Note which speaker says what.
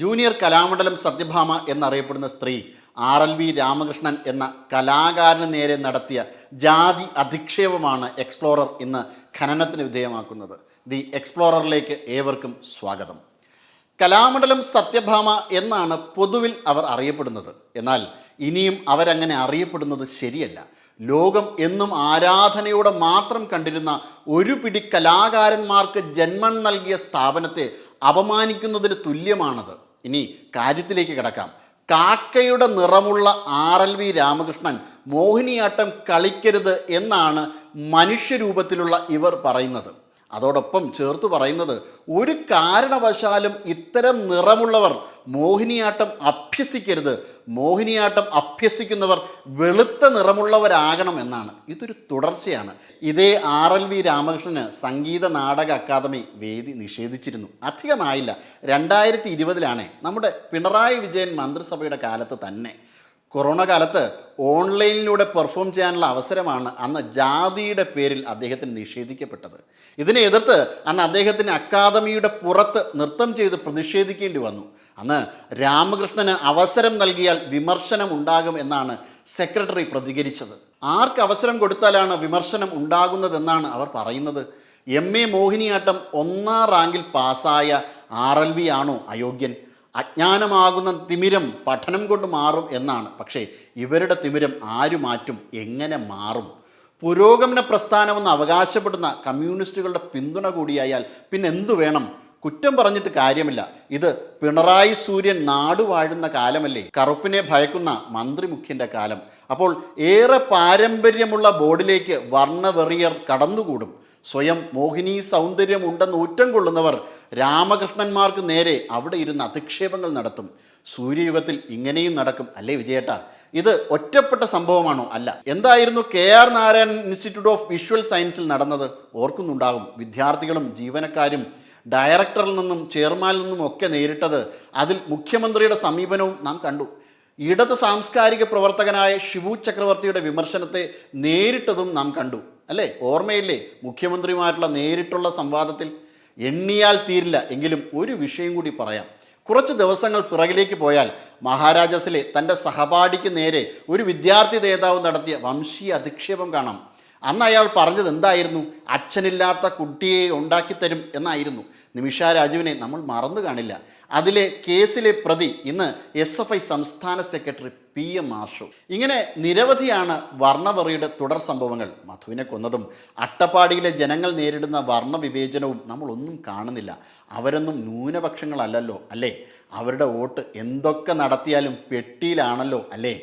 Speaker 1: Junior Kalamandalam Satyabhama എന്നറിയപ്പെടുന്ന സ്ത്രീ R L V Ramakrishnan എന്ന കലാകാരന് നേരെ നടത്തിയ ജാതി അധിക്ഷേപമാണ് എക്സ്പ്ലോറർ ഇന്ന് ഖനനത്തിന് വിധേയമാക്കുന്നത്. ദി എക്സ്പ്ലോററിലേക്ക് ഏവർക്കും സ്വാഗതം. കലാമണ്ഡലം സത്യഭാമ എന്നാണ് പൊതുവിൽ അവർ അറിയപ്പെടുന്നത്. എന്നാൽ ഇനിയും അവരങ്ങനെ അറിയപ്പെടുന്നത് ശരിയല്ല. ലോകം എന്നും ആരാധനയോടെ മാത്രം കണ്ടിരുന്ന ഒരു പിടി കലാകാരന്മാർക്ക് ജന്മം നൽകിയ സ്ഥാപനത്തെ അപമാനിക്കുന്നതിന് തുല്യമാണത്. ഇനി കാര്യത്തിലേക്ക് കിടക്കാം. കാക്കയുടെ നിറമുള്ള R L V Ramakrishnan Mohiniyattam കളിക്കരുത് എന്നാണ് മനുഷ്യരൂപത്തിലുള്ള ഇവർ പറയുന്നത്. അതോടൊപ്പം ചേർത്ത് പറയുന്നത് ഒരു കാരണവശാലും ഇത്തരം നിറമുള്ളവർ മോഹിനിയാട്ടം അഭ്യസിക്കരുത്. മോഹിനിയാട്ടം അഭ്യസിക്കുന്നവർ വെളുത്ത നിറമുള്ളവരാകണം എന്നാണ്. ഇതൊരു തുടർച്ചയാണ്. ഇതേ ആർ എൽ വി രാമകൃഷ്ണന് സംഗീത നാടക അക്കാദമി വേദി നിഷേധിച്ചിരുന്നു. അധികമായില്ല. രണ്ടായിരത്തി ഇരുപതിലാണ് നമ്മുടെ പിണറായി വിജയൻ മന്ത്രിസഭയുടെ കാലത്ത് തന്നെ കൊറോണ കാലത്ത് ഓൺലൈനിലൂടെ പെർഫോം ചെയ്യാനുള്ള അവസരമാണ് അന്ന് ജാതിയുടെ പേരിൽ അദ്ദേഹത്തിന് നിഷേധിക്കപ്പെട്ടത്. ഇതിനെ എതിർത്ത് അന്ന് അദ്ദേഹത്തിന് അക്കാദമിയുടെ പുറത്ത് നൃത്തം ചെയ്ത് പ്രതിഷേധിക്കേണ്ടി വന്നു. അന്ന് രാമകൃഷ്ണന് അവസരം നൽകിയാൽ വിമർശനം ഉണ്ടാകും എന്നാണ് സെക്രട്ടറി പ്രതികരിച്ചത്. ആർക്ക് അവസരം കൊടുത്താലാണ് വിമർശനം ഉണ്ടാകുന്നതെന്നാണ് അവർ പറയുന്നത്? എം എ മോഹിനിയാട്ടം ഒന്നാം റാങ്കിൽ പാസ്സായ ആർ എൽ വി ആണോ അയോഗ്യൻ? അജ്ഞാനമാകുന്ന തിമിരം പഠനം കൊണ്ട് മാറും എന്നാണ്. പക്ഷേ ഇവരുടെ തിമിരം ആര് മാറ്റും? എങ്ങനെ മാറും? പുരോഗമന പ്രസ്ഥാനമെന്ന് അവകാശപ്പെടുന്ന കമ്മ്യൂണിസ്റ്റുകളുടെ പിന്തുണ കൂടിയായാൽ പിന്നെ എന്തു വേണം? കുറ്റം പറഞ്ഞിട്ട് കാര്യമില്ല. ഇത് പിണറായി സൂര്യൻ നാട് വാഴുന്ന കാലമല്ലേ? കറുപ്പിനെ ഭയക്കുന്ന മന്ത്രിമുഖ്യന്റെ കാലം. അപ്പോൾ ഏറെ പാരമ്പര്യമുള്ള ബോർഡിലേക്ക് വർണവെറിയർ കടന്നുകൂടും. സ്വയം മോഹിനി സൗന്ദര്യം ഉണ്ടെന്ന് ഊറ്റം കൊള്ളുന്നവർ രാമകൃഷ്ണന്മാർക്ക് നേരെ അവിടെ ഇരുന്ന് അധിക്ഷേപങ്ങൾ നടത്തും. സൂര്യയുഗത്തിൽ ഇങ്ങനെയും നടക്കും. അല്ലേ വിജയേട്ട? ഇത് ഒറ്റപ്പെട്ട സംഭവമാണോ? അല്ല. എന്തായിരുന്നു K R Narayanan institute of visual സയൻസിൽ നടന്നത്? ഓർക്കുന്നുണ്ടാകും. വിദ്യാർത്ഥികളും ജീവനക്കാരും ഡയറക്ടറിൽ നിന്നും ചെയർമാനിൽ നിന്നും ഒക്കെ നേരിട്ടത് അതിൽ മുഖ്യമന്ത്രിയുടെ സമീപനവും നാം കണ്ടു. ഇടത് സാംസ്കാരിക പ്രവർത്തകനായ ഷിബു ചക്രവർത്തിയുടെ വിമർശനത്തെ നേരിട്ടതും നാം കണ്ടു അല്ലേ? ഓർമ്മയില്ലേ? മുഖ്യമന്ത്രിയുമായിട്ടുള്ള നേരിട്ടുള്ള സംവാദത്തിൽ എണ്ണിയാൽ തീരില്ല എങ്കിലും ഒരു വിഷയം കൂടി പറയാം. കുറച്ച് ദിവസങ്ങൾ പിറകിലേക്ക് പോയാൽ മഹാരാജാസിലെ തന്റെ സഹപാഠിക്ക് നേരെ ഒരു വിദ്യാർത്ഥി നേതാവ് നടത്തിയ വംശീയ അധിക്ഷേപം കാണാം. അന്ന് അയാൾ പറഞ്ഞത് എന്തായിരുന്നു? അച്ഛനില്ലാത്ത കുട്ടിയെ ഉണ്ടാക്കിത്തരും എന്നായിരുന്നു. നിമിഷ രാജുവിനെ നമ്മൾ മറന്നു കാണില്ല. അതിലെ കേസിലെ പ്രതി ഇന്ന് എസ് എഫ് ഐ സംസ്ഥാന സെക്രട്ടറി പി എം മാഷു. ഇങ്ങനെ നിരവധിയാണ് വർണവെറിയുടെ തുടർ സംഭവങ്ങൾ. മധുവിനെ കൊന്നതും അട്ടപ്പാടിയിലെ ജനങ്ങൾ നേരിടുന്ന വർണവിവേചനവും നമ്മളൊന്നും കാണുന്നില്ല. അവരൊന്നും ന്യൂനപക്ഷങ്ങളല്ലല്ലോ അല്ലേ? അവരുടെ വോട്ട് എന്തൊക്കെ നടത്തിയാലും പെട്ടിയിലാണല്ലോ അല്ലേ?